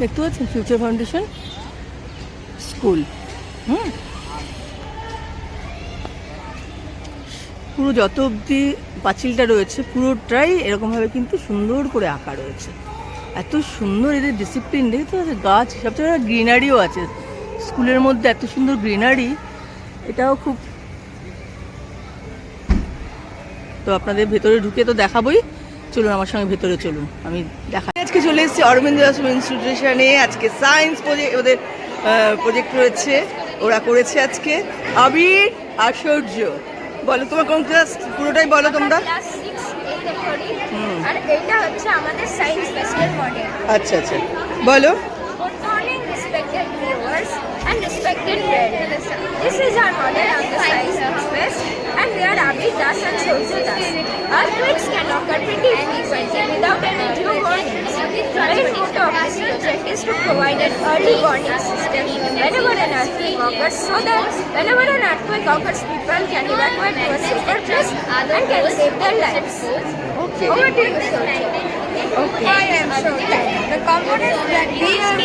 দেখতে পাচ্ছেন? Future foundation school হুম। পুরো যত অবধি পাঁচিলটা রয়েছে, পুরোটাই এরকমভাবে কিন্তু সুন্দর করে আঁকা রয়েছে। এত সুন্দর এদের ডিসিপ্লিন দেখতে পাচ্ছে গাছ, সবচেয়ে গ্রিনারিও আছে। স্কুলের মধ্যে এত সুন্দর গ্রিনারি এটাও খুব তো আপনাদের ভেতরে ঢুকে তো দেখাবই। চলুন, আমার সঙ্গে ভেতরে চলুন। আমি দেখা আজকে চলে এসেছি অরবিন্দ দাসম ইনস্টিটিউশনে আজকে সায়েন্স প্রজেক্ট ওদের প্রজেক্ট রয়েছে। ওরা করেছে আজকে। আবির আশ্চর্য। বলো তোমার কোন ক্লাস পুরোটাই বলো তোমরা। আচ্ছা আচ্ছা। বলো। Our. The main motto of this project is to provide an early warning system whenever an earthquake occurs, so that whenever an earthquake occurs, people can evacuate to a safer place and can save their lives. Okay. Over to you. Okay. I am Shorju. The components that we are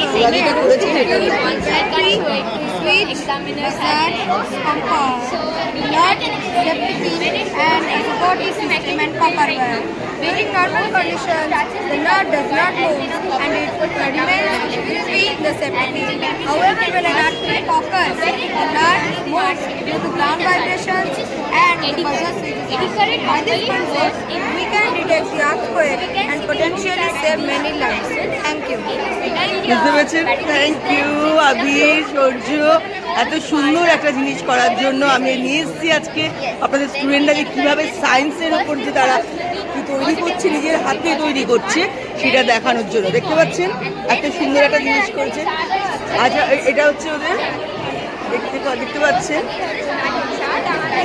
which results compare blood, septic and supportive system and copper work. During normal conditions, the blood does not move and it remains between the septic However, when an earthquake occurs, the blood moves due to ground vibrations and the buzzer By this process, we can detect the earthquake and potentially save many lives. Thank you. Thank you, Abhi, Shorju. এত সুন্দর একটা জিনিস করার জন্য আমি নিয়ে এসেছি আজকে। আপনাদের স্টুডেন্টরা যে কীভাবে সায়েন্সের ওপর যে তারা তৈরি করছে, নিজের হাতে তৈরি করছে, সেটা দেখানোর জন্য। দেখতে পাচ্ছেন? এত সুন্দর একটা জিনিস করছে। আচ্ছা এটা হচ্ছে ওদের? দেখতে দেখতে পাচ্ছেন?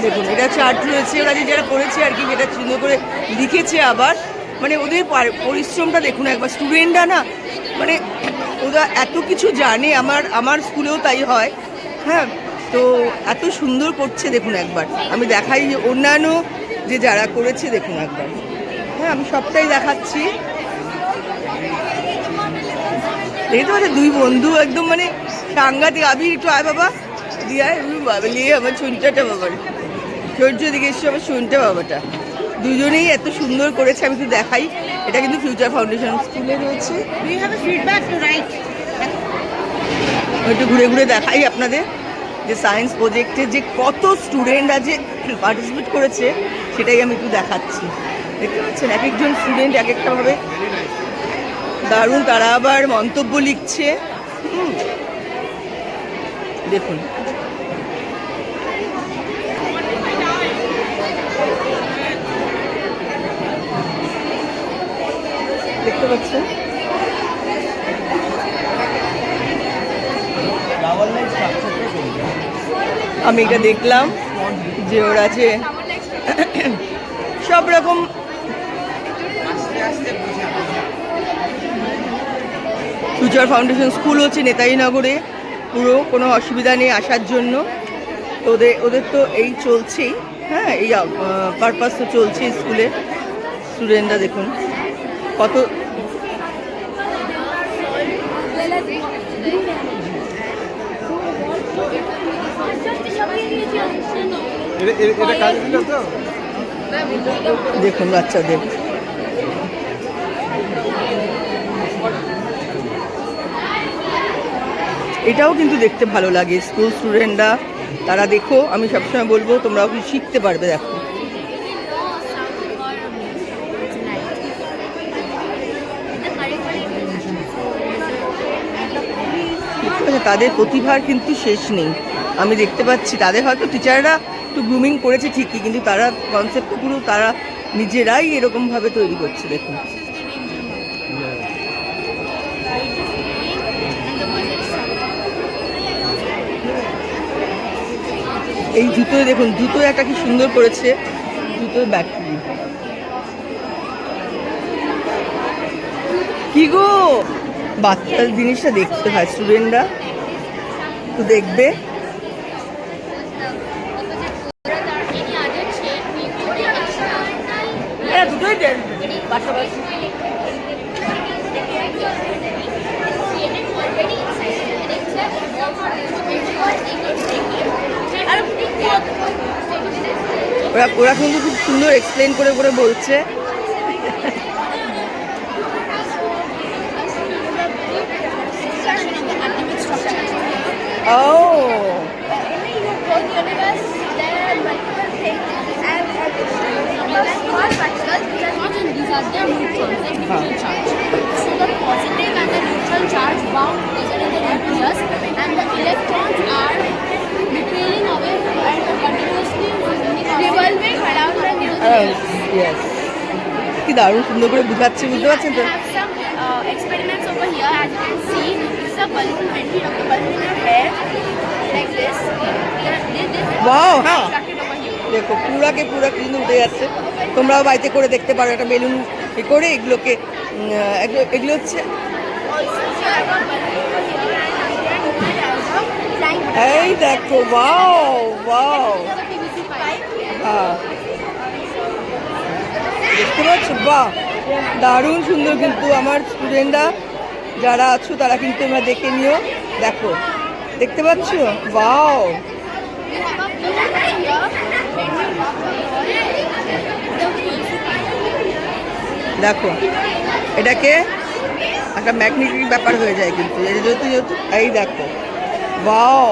দেখুন, এটা হচ্ছে আর্ট রয়েছে। ওরা যে করেছে আর কি, যেটা সুন্দর করে লিখেছে আবার মানে ওদের পরিশ্রমটা দেখুন একবার। স্টুডেন্টরা না মানে ওরা এত কিছু জানে, আমার আমার স্কুলেও তাই হয়। হ্যাঁ তো এত সুন্দর করছে দেখুন একবার। আমি দেখাই যে অন্যান্য যে যারা করেছে দেখুন একবার। হ্যাঁ আমি সবটাই দেখাচ্ছি। দেখতে পাচ্ছি দুই বন্ধু একদম মানে সাংঘাতিক। আবির একটু আয় বাবা। দিয়ে আয়। বাবা, নিয়ে আমার চুনটাটা বাবার। সূর্য দিকে এসছে আমার চুনটা বাবাটা। দুজনেই এত সুন্দর করেছে, আমি তো দেখাই। এটা কিন্তু ফিউচার ফাউন্ডেশন স্কুলে রয়েছে। একটু ঘুরে ঘুরে দেখাই আপনাদের যে সায়েন্স প্রজেক্টে যে কত স্টুডেন্টরা যে পার্টিসিপেট করেছে সেটাই আমি একটু দেখাচ্ছি। দেখতে পাচ্ছেন এক একজন স্টুডেন্ট এক একটাভাবে দারুণ তারা আবার মন্তব্য লিখছে। দেখুন দেখতে পাচ্ছেন। আমি এটা দেখলাম যে ওরা যে সব রকম ফিউচার ফাউন্ডেশন স্কুল হচ্ছে নেতাজি নগরে পুরো কোনো অসুবিধা নেই আসার জন্য। ওদের ওদের তো এই চলছেই হ্যাঁ এই পারপাস তো চলছেই স্কুলে। স্টুডেন্টরা দেখুন, কত এটা এটা- এটা কাজ দিল তো দেখুন, বাচ্চাদের। এটাও কিন্তু দেখতে ভালো লাগে, স্কুল স্টুডেন্টরা, তারা দেখো, আমি সবসময় বলব, তোমরাও কি শিখতে পারবে, দেখো। তাদের প্রতিভার কিন্তু শেষ নেই। আমি দেখতে পাচ্ছি, তাদের হয়তো টিচাররা একটু গ্রুমিং করেছে ঠিকই, কিন্তু তারা কনসেপ্ট পুরো তারা নিজেরাই এরকমভাবে তৈরি করছে, দেখুন। এই জুতো দেখুন জুতো একটা কি সুন্দর করেছে জুতোয় ব্যাটারি কি গো? বাচ্চার জিনিসটা দেখতে হয় স্টুডেন্টরা তো দেখবে। দুটোই দেন। পাশাপাশি। ওরা ওরা কিন্তু খুব সুন্দর এক্সপ্লেন করে করে বলছে। ও oh! In these are neutrons and neutral charge. So the positive and the neutral charge bound together in the nucleus and the electrons are repelling away and continuously revolving around the nucleus. Yes কি দারুণ সুন্দর করে বুঝাচ্ছে বুঝতে পারছেন তো uh, experiments over here as you can see. This is a balloon we have the balloon in hair like this. Here, this, this Wow, huh? দেখো, পুরাকে পুরা কিন্তু উঠে যাচ্ছে। তোমরাও বাড়িতে করে দেখতে পারো একটা বেলুন করে এগুলোকে এগুলো- হচ্ছে এই দেখো, ওয়াও PVC হ্যাঁ। দেখতে পাচ্ছ? বাহ, দারুণ সুন্দর কিন্তু আমার স্টুডেন্টরা যারা আছো, তারা কিন্তু তোমরা দেখে নিও। দেখো, দেখতে পাচ্ছ? বাও দেখো, এটাকে একটা ম্যাগনেটিক ব্যাপার হয়ে যায় কিন্তু যেহেতু যেহেতু এই দেখো। বাও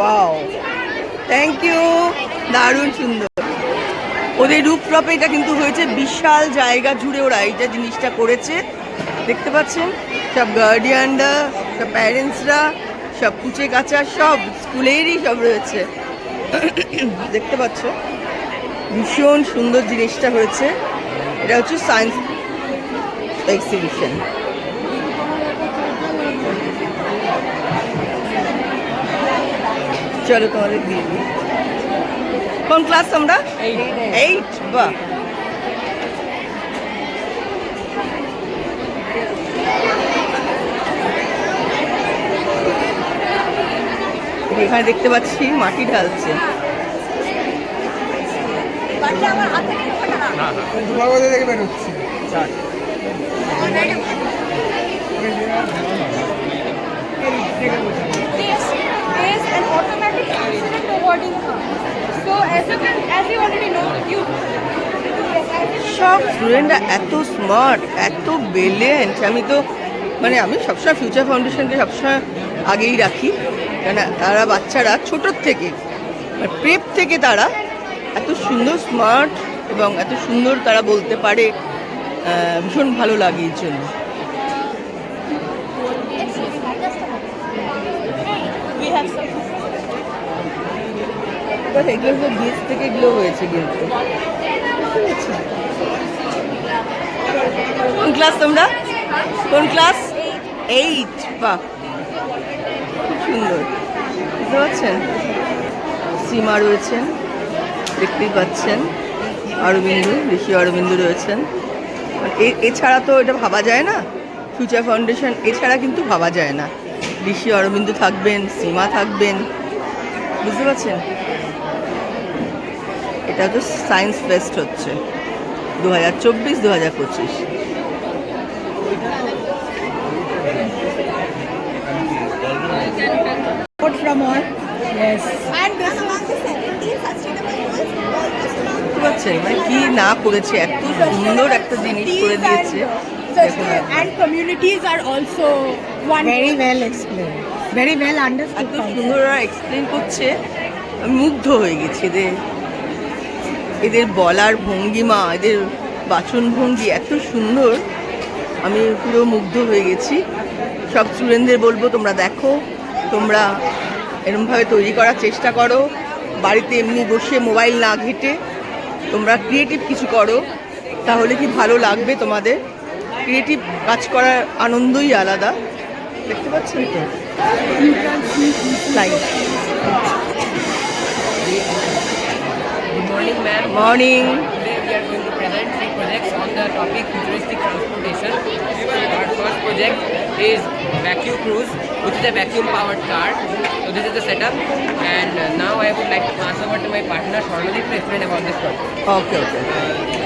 বাও থ্যাংক ইউ দারুণ সুন্দর। ওদের রূপটপে এটা কিন্তু হয়েছে বিশাল জায়গা জুড়ে ওরা এই জিনিসটা করেছে। দেখতে পাচ্ছেন? সব গার্ডিয়ানরা সব প্যারেন্টসরা সব কুচে কাচা সব স্কুলেরই সব রয়েছে। দেখতে পাচ্ছ? ভীষণ সুন্দর জিনিসটা হয়েছে এটা হচ্ছে সায়েন্স এক্সিবিশন চলো তোমাদের দিয়ে দিই। কোন ক্লাস আমরা? এইট বাহ এখানে দেখতে পাচ্ছি মাটি ঢালছে তোমার কোথা থেকে বেরোচ্ছি চার This is an automatic accident avoiding car. So as you can, as দেখতে পাচ্ছি মাটি ঢালছে। সব স্টুডেন্টরা এত স্মার্ট এত ব্রিলিয়েন্ট আমি তো মানে আমি সবসময় ফিউচার ফাউন্ডেশনকে সবসময় আগেই রাখি। কেন তারা বাচ্চারা ছোটোর থেকে প্রেপ থেকে তারা এত সুন্দর স্মার্ট এবং এত সুন্দর তারা বলতে পারে ভীষণ ভালো লাগে এর জন্য। এগুলো সব বীজ থেকে এগুলো হয়েছে কিন্তু কোন ক্লাস তোমরা? কোন ক্লাস এইট খুব সুন্দর। বুঝতে পারছেন? সীমা রয়েছেন দেখতেই পাচ্ছেন অরবিন্দু, ঋষি অরবিন্দু রয়েছেন। এছাড়া তো এটা ভাবা যায় না। ফিউচার ফাউন্ডেশন এছাড়া কিন্তু ভাবা যায় না। ঋষি অরবিন্দু থাকবেন, সীমা থাকবেন। বুঝতে পারছেন? এটা তো সায়েন্স ফেস্ট হচ্ছে। দু হাজার চব্বিশ দু হাজার পঁচিশ। From all. Yes. And this among the 17 sustainable goals, almost around বুঝতে মানে কি না করেছে এত সুন্দর একটা জিনিস করে দিয়েছে and, communities are also one. Very well explained. Very well understood. এত সুন্দর এক্সপ্লেন করছে মুগ্ধ হয়ে গেছি এদের এদের বলার ভঙ্গিমা এদের বাচন ভঙ্গি এত সুন্দর আমি পুরো মুগ্ধ হয়ে গেছি সব স্টুডেন্টদের বলব তোমরা দেখো তোমরা এরমভাবে তৈরি করার চেষ্টা করো। বাড়িতে এমনি বসে মোবাইল না ঘেঁটে তোমরা ক্রিয়েটিভ কিছু করো তাহলে কি ভালো লাগবে তোমাদের? ক্রিয়েটিভ কাজ করার আনন্দই আলাদা। দেখতে পাচ্ছি তাই morning project is vacuum cruise which is a vacuum powered car. So this is the setup. And now I would like to pass over to my partner Swarnadip to explain about this car. okay okay.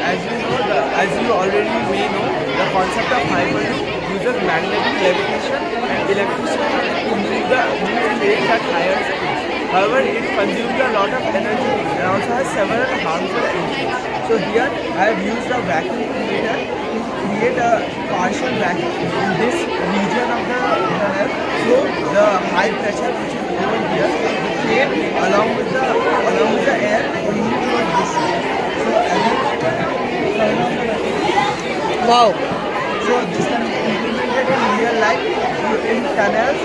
As you know the, as you already may know the concept of hyperloop uses magnetic levitation and electricity to move the waves at higher speeds. However it consumes a lot of energy and also has several harmful functions so here I have used a vacuum cleaner create a partial vacuum in this region of the tunnel. So the high pressure which is given here will create along with the along with the air only towards this side. So Wow. So this can be implemented in real life in tunnels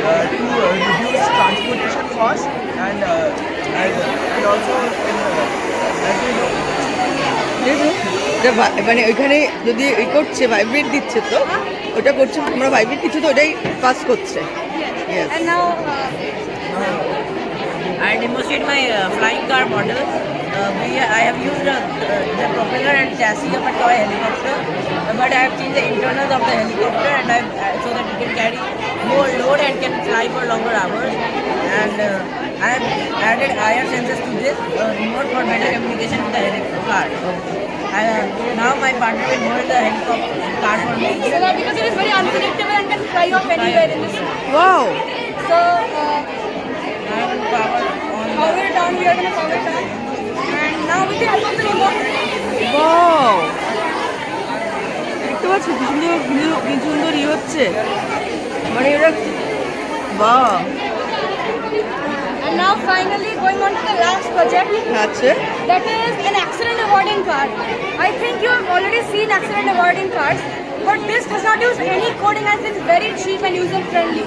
uh, to uh, reduce transportation costs and uh, and, it also in uh, as know. Mm-hmm. মানে ওইখানে যদি এই করছে vibrate দিচ্ছে তো ওটা করছে আমরা ভাইব্রেট দিচ্ছি তো ওটাই পাস করছে I demonstrate my uh, flying car model. Uh, we, I have used uh, the propeller and chassis of a toy helicopter, uh, but I have changed the internals of the helicopter and I've, uh, so that it can carry more load and can fly for longer hours. And uh, I have added IR sensors to this uh, remote for better communication with the helicopter. car. And, uh, now my partner will hold the helicopter car for me. so that because it is very unpredictable and can fly off anywhere in this. Wow So, uh, I will power on the power it on, we are going to power it on. And now with the help of the remote, wow দেখতে পাচ্ছ কি সুন্দর কি- সুন্দর ই হচ্ছে মানে এটা বাহ And now finally going on to the last project. That's it. That is an excellent awarding card. I think you have already seen excellent awarding cards, but this does not use any coding as it's very cheap and user friendly.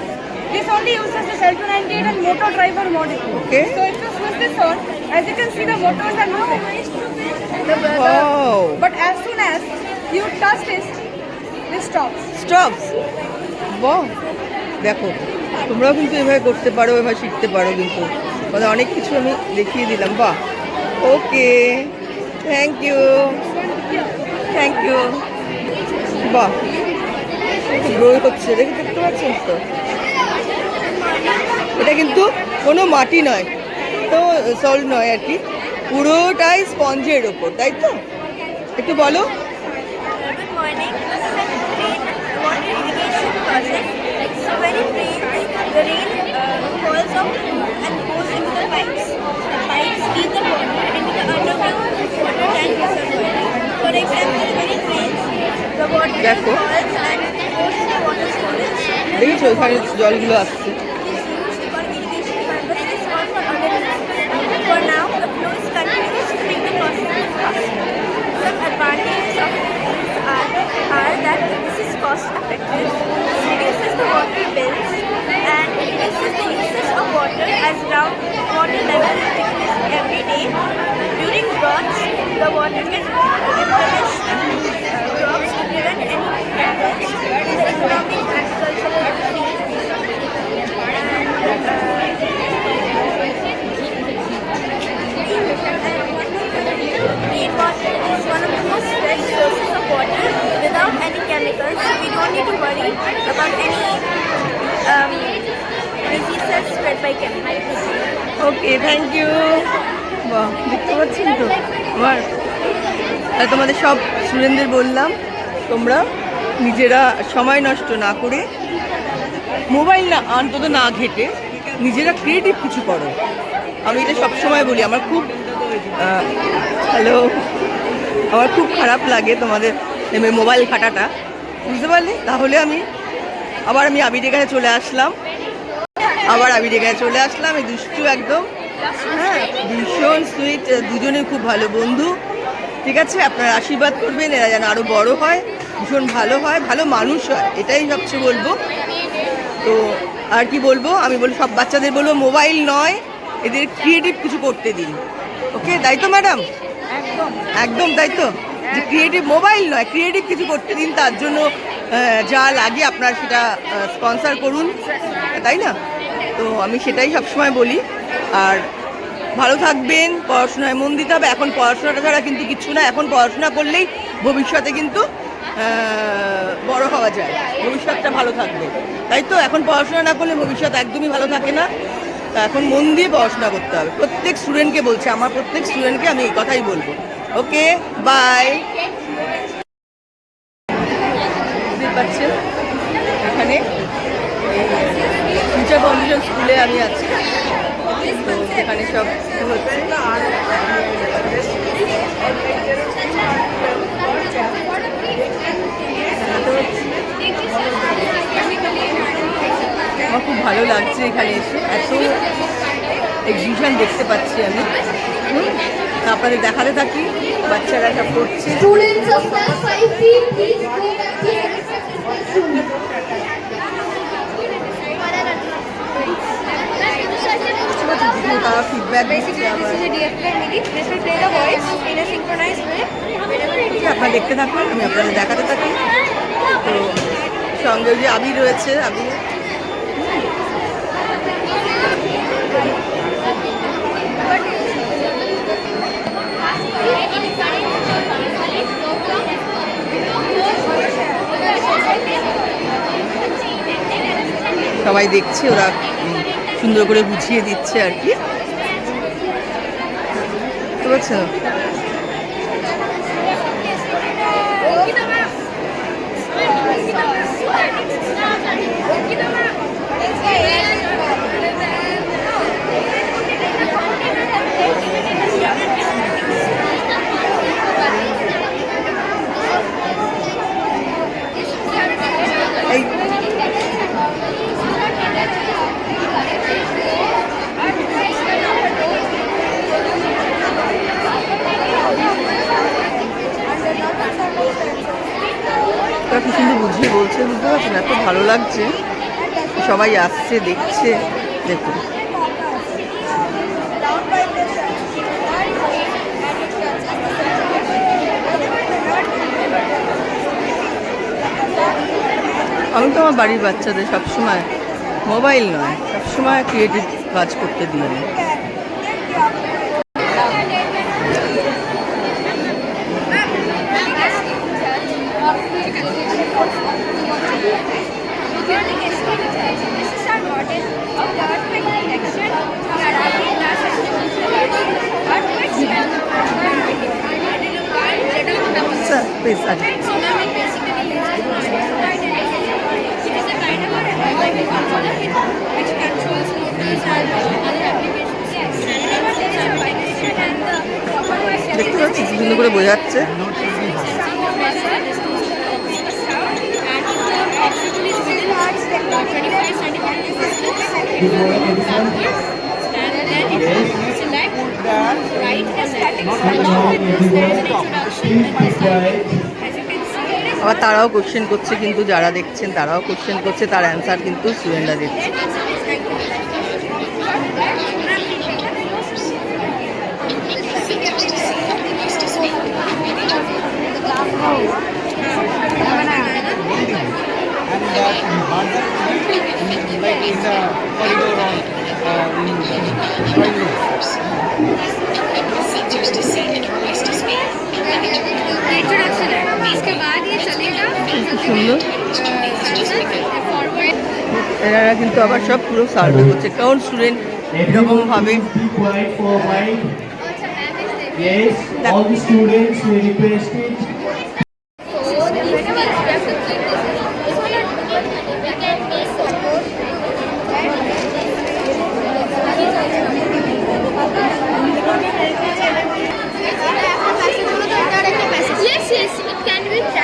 This only uses the Shelter 98 and motor driver model. Okay. So if you switch this on, as you can see the motors are moving. The, wow. But as soon as you touch this, this stops. Stops. Wow. দেখো তোমরাও কিন্তু এভাবে করতে পারো, এভাবে শিখতে পারো কিন্তু। মানে অনেক কিছু আমি দেখিয়ে দিলাম, বাহ। Okay thank you thank you বাহ। গ্রো হচ্ছে, দেখে দেখতে পাচ্ছেন তো? এটা কিন্তু কোনো মাটি নয় তো সল্ট নয় আর কি। পুরোটাই স্পঞ্জের ওপর তাই তো? একটু বলো। Good the rain uh, falls off the roof and goes into the pipes. The pipes lead the water into the underground water tank reservoir. For example, when it rains, the water দেখো। falls and goes into water storage. দেখেছো ওখানে জলগুলো আসছে Is used for irrigation purposes or for other uses. For now, the flow is continuous to make the process faster. Some advantages of this are, are that this is cost effective, Okay thank you দেখতে পাচ্ছেন তো? আমার তোমাদের সব স্টুডেন্টদের বললাম, তোমরা নিজেরা সময় নষ্ট না করে মোবাইল না, অন্তত না ঘেটে নিজেরা ক্রিয়েটিভ কিছু করো। আমি এটা সবসময় বলি, আমার খুব হ্যালো আমার খুব খারাপ লাগে তোমাদের মোবাইল ঘাটাটা। বুঝতে পারলে? তাহলে আমি, আবার আমি আবিরের কাছে চলে আসলাম। আবার আবিরের কাছে চলে আসলাম এই দুষ্টু একদম। হ্যাঁ ভীষণ সুইট দুজনে খুব ভালো বন্ধু। ঠিক আছে আপনারা আশীর্বাদ করবেন এরা যেন আরও বড় হয় ভীষণ ভালো হয় ভালো মানুষ হয় এটাই সবচেয়ে বলব। তো আর কি বলব আমি বলব সব বাচ্চাদের বলব মোবাইল নয় এদের ক্রিয়েটিভ কিছু করতে দিন। ওকে তাই তো ম্যাডাম একদম। একদম তাই তো? যে ক্রিয়েটিভ মোবাইল নয় ক্রিয়েটিভ কিছু করতে দিন তার জন্য যা লাগে আপনারা সেটা স্পন্সার করুন। তাই না? তো আমি সেটাই সবসময় বলি। আর ভালো থাকবেন, পড়াশোনায় মন দিতে হবে। এখন পড়াশোনাটা ছাড়া কিন্তু কিছু না। এখন পড়াশোনা করলেই ভবিষ্যতে কিন্তু বড় হওয়া যায়। ভবিষ্যৎটা ভালো থাকবে। তাই তো? এখন পড়াশোনা না করলে ভবিষ্যৎ একদমই ভালো থাকে না। তো এখন মন দিয়ে পড়াশোনা করতে হবে। প্রত্যেক স্টুডেন্টকে বলছে, আমার প্রত্যেক স্টুডেন্টকে আমি এই কথাই বলব। ওকে? বাই পারছেন এখানে? ফিউচার ফাউন্ডেশন স্কুলে আমি আছি। তো এখানে সব হচ্ছে। আমার খুব ভালো লাগছে এখানে এসে। এত এক্সিবিশন দেখতে পাচ্ছি আমি। তারপরে দেখাতে থাকি, বাচ্চারা সব করছে Students of class 5C, please go back to your respective classroom. তারা ফিডব্যাক দিচ্ছে আবার This is a DFP MIDI. This will play the voice in a synchronized way. Whenever it is ঠিক আছে, আপনারা দেখতে থাকুন আমি আপনাদের দেখাতে থাকি। তো সঙ্গে যে আবির রয়েছে আবির সবাই দেখছে, ওরা সুন্দর করে বুঝিয়ে দিচ্ছে আর কি। বুঝতে এই ওরা কি সুন্দর বুঝিয়ে বলছে বুঝতে পারছেন এত ভালো লাগছে সবাই আসছে, দেখছে। দেখুন। আমি তো আমার বাড়ির বাচ্চাদের সবসময় মোবাইল নয়, সবসময় ক্রিয়েটিভ কাজ করতে দিই আমি This is our model of the earthquake detection. We are having class earthquakes can আচ্ছা প্লিজ আচ্ছা Tsunami basically uses modified electricity. It is a kind of controller which controls motors and other applications. Yes. Is a দেখতে পাচ্ছি সুন্দর করে বোঝাচ্ছে আবার তারাও question করছে কিন্তু যারা দেখছেন তারাও কোশ্চেন করছে তার অ্যান্সার কিন্তু স্টুডেন্টরা দিচ্ছে uh, সুন্দর এনারা কিন্তু আবার সব পুরো সার্ভে করছে কারণ স্টুডেন্ট এরকমভাবে Yes, all the students were requested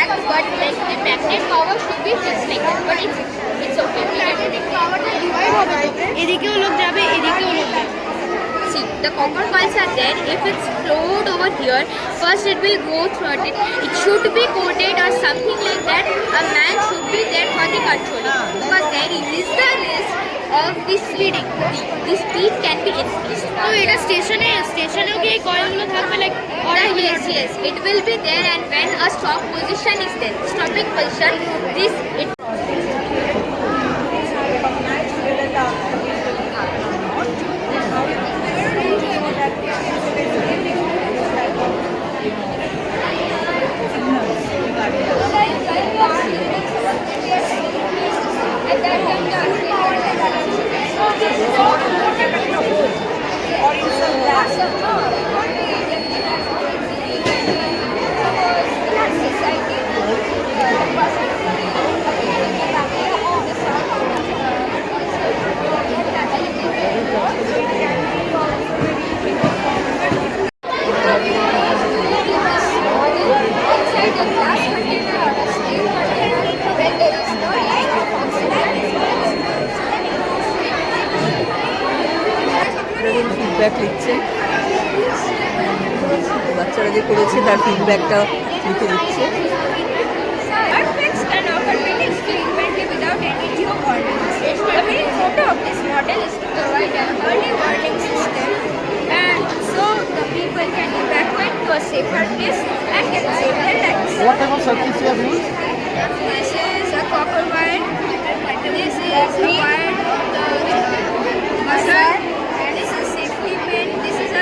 but like the magnet power should be just like that. But it's it's okay. Magnetic power টা divide হবে এদিকেও লোক যাবে এদিকেও লোক যাবে See, the copper coils are there. If it's flowed over here, first it will go through it. It should be coated or something like that. A man should be there for the controlling because there is the risk of the speeding. The speed can be increased. তো এটা স্টেশনে স্টেশনেও কি এই কয়েলগুলো থাকবে like ওরা yes yes it will be there and when a stop position is there stopping position this it to a safer place and can save their lives. What type of circuits you have used? This is a copper wire. This is a wire the buzzer.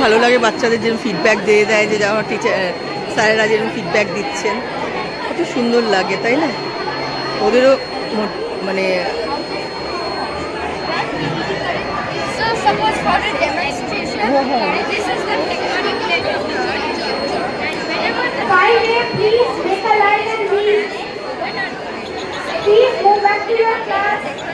ভালো লাগে বাচ্চাদের যেরকম feedback দিয়ে দেয় যে যাওয়া teacher স্যারেরা যেরকম ফিডব্যাক দিচ্ছেন। কত সুন্দর লাগে তাই না? ওদেরও মানে হ্যাঁ, হ্যাঁ। Please move back to your class.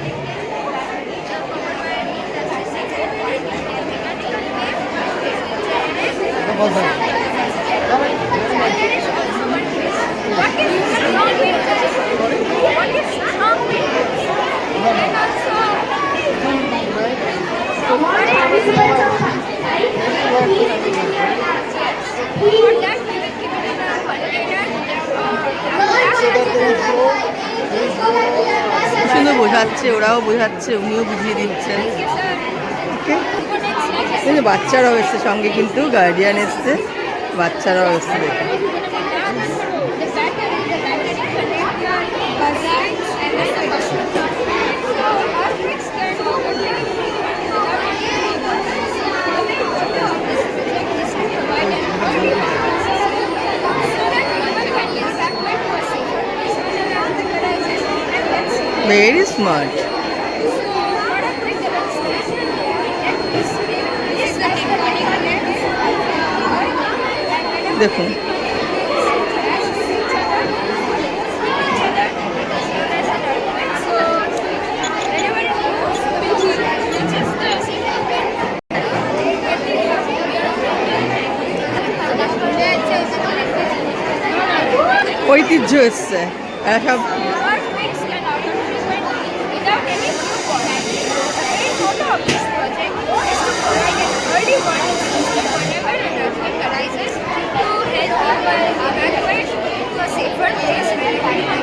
সুন্দর বোঝাচ্ছে ওরাও বোঝাচ্ছে উনিও বুঝিয়ে দিচ্ছেন। এই বাচ্চারাও এসছে সঙ্গে কিন্তু গার্ডিয়ান এসছে। বাচ্চারাও এসছে দেখুন The battery, দেখুন। ঐতিহ্য এসছে। এরা সব safer place where you can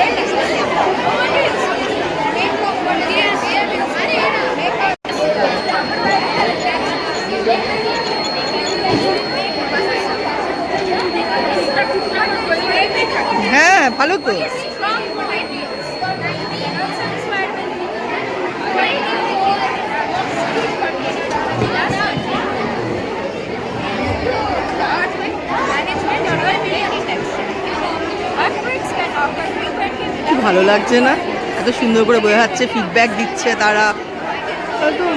and then ভালো লাগছে না? এত সুন্দর করে বোঝাচ্ছে ফিডব্যাক দিচ্ছে তারা। একদম